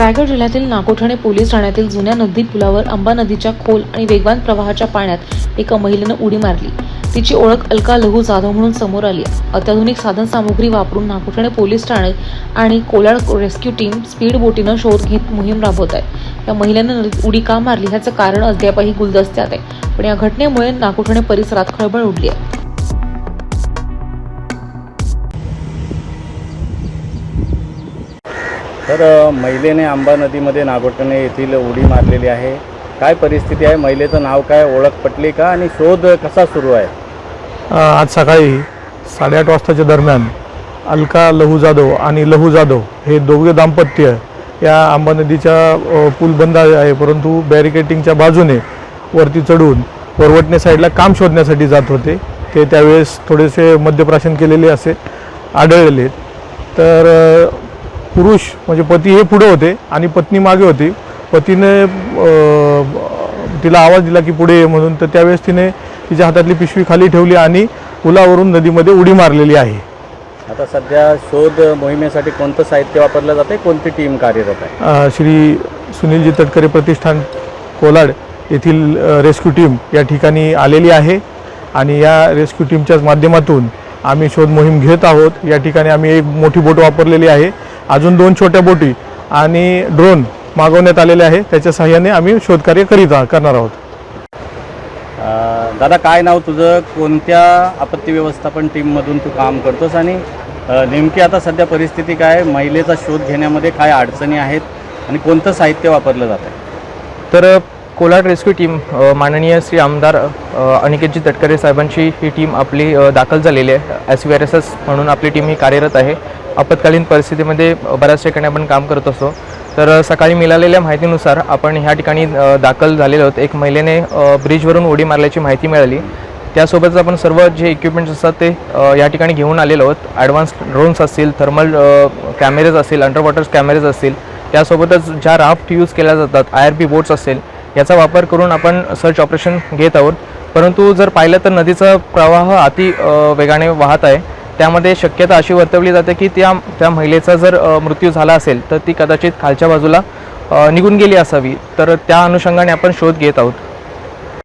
रायगड जिल्ह्यातील नागोठणे पोलीस ठाण्यातील जुन्या नदी पुलावर अंबा नदीच्या खोल आणि वेगवान प्रवाहाच्या पाण्यात एका महिलेनं उडी मारली. तिची ओळख अलका लहू जाधव म्हणून समोर आली. अत्याधुनिक साधनसामुग्री वापरून नागोठणे पोलीस ठाणे आणि कोलाड रेस्क्यू टीम स्पीड बोटीनं शोध घेत मोहीम राबवत आहे. या महिलेनं उडी का मारली ह्याचं कारण अद्यापही गुलदस्त्यात आहे. पण या घटनेमुळे नागोठणे परिसरात खळबळ उडली आहे. तर महिलेने आंबा नदीमध्ये नागोटणे येथील उडी मारलेली आहे. काय परिस्थिती आहे? महिलेचं नाव काय? ओळख पटली का? आणि शोध कसा सुरू आहे? आज सकाळी साडेआठ वाजताच्या दरम्यान अलका लहू जाधव आणि लहू जाधव हे दोघे दाम्पत्य या आंबा नदीच्या पूल बंद आहे. परंतु बॅरिकेटिंगच्या बाजूने वरती चढून परवटणे साईडला काम शोधण्यासाठी जात होते. ते त्यावेळेस थोडेसे मद्यप्राशन केलेले असे आढळलेले तर पुरुष म्हणजे पती हे पुढे होते आणि पत्नी मागे होती. पतीने तिला आवाज दिला की पुढे ये म्हणून. तर त्यावेळेस तिने तिच्या हातातली पिशवी खाली ठेवली आणि पुलावरून नदीमध्ये उडी मारलेली आहे. आता सध्या शोध मोहिमेसाठी कोणतं साहित्य वापरलं जाते कोणती टीम कार्यरत आहे? श्री सुनीलजी तटकरे प्रतिष्ठान कोलाड येथील रेस्क्यू टीम या ठिकाणी आलेली आहे. आणि या रेस्क्यू टीमच्याच माध्यमातून आम्ही शोध मोहीम घेत आहोत. या ठिकाणी आम्ही एक मोठी बोट वापरलेली आहे. अजून दोन छोट्या बोटी आणि ड्रोन मागवण्यात आलेले आहे. त्याच्या सहाय्याने आम्ही शोधकार्य करीत करणार आहोत. दादा काय नाव तुझं? कोणत्या आपत्ती व्यवस्थापन टीममधून तू काम करतोस? आणि नेमकी आता सध्या परिस्थिती काय आहे? महिलेचा शोध घेण्यामध्ये काय अडचणी आहेत? आणि कोणतं साहित्य वापरलं जात आहे? तर कोलाड रेस्क्यू टीम माननीय श्री आमदार अनिकेतजी तटकरे साहेबांची ही टीम आपली दाखल झालेली आहे. S V R S S म्हणून आपली टीम ही कार्यरत आहे. आपत्कालीन परिस्थितीमध्ये बऱ्याच ठिकाणी आपण काम करत असतो. तर सकाळी मिळालेल्या माहितीनुसार आपण ह्या ठिकाणी दाखल झालेलो आहोत. एक महिलेने ब्रिजवरून उडी मारल्याची माहिती मिळाली. त्यासोबतच आपण सर्व जे इक्विपमेंट्स असतात ते या ठिकाणी घेऊन आलेलो आहोत. ॲडव्हान्स ड्रोन्स असतील थर्मल कॅमेरेज असतील अंडर वॉटर कॅमेरेज असतील. त्यासोबतच ज्या राफ्ट यूज केल्या जातात आय आर पी बोट्स असेल याचा वापर करून आपण सर्च ऑपरेशन घेत आहोत. परंतु जर पाहिलं तर नदीचा प्रवाह अति वेगाने वाहत आहे. त्यामध्ये शक्यता अशी वर्तवली जाते की त्या त्या महिलेचा जर मृत्यू झाला असेल तर ती कदाचित खालच्या बाजूला निघून गेली असावी. तर त्या अनुषंगाने आपण शोध घेत आहोत.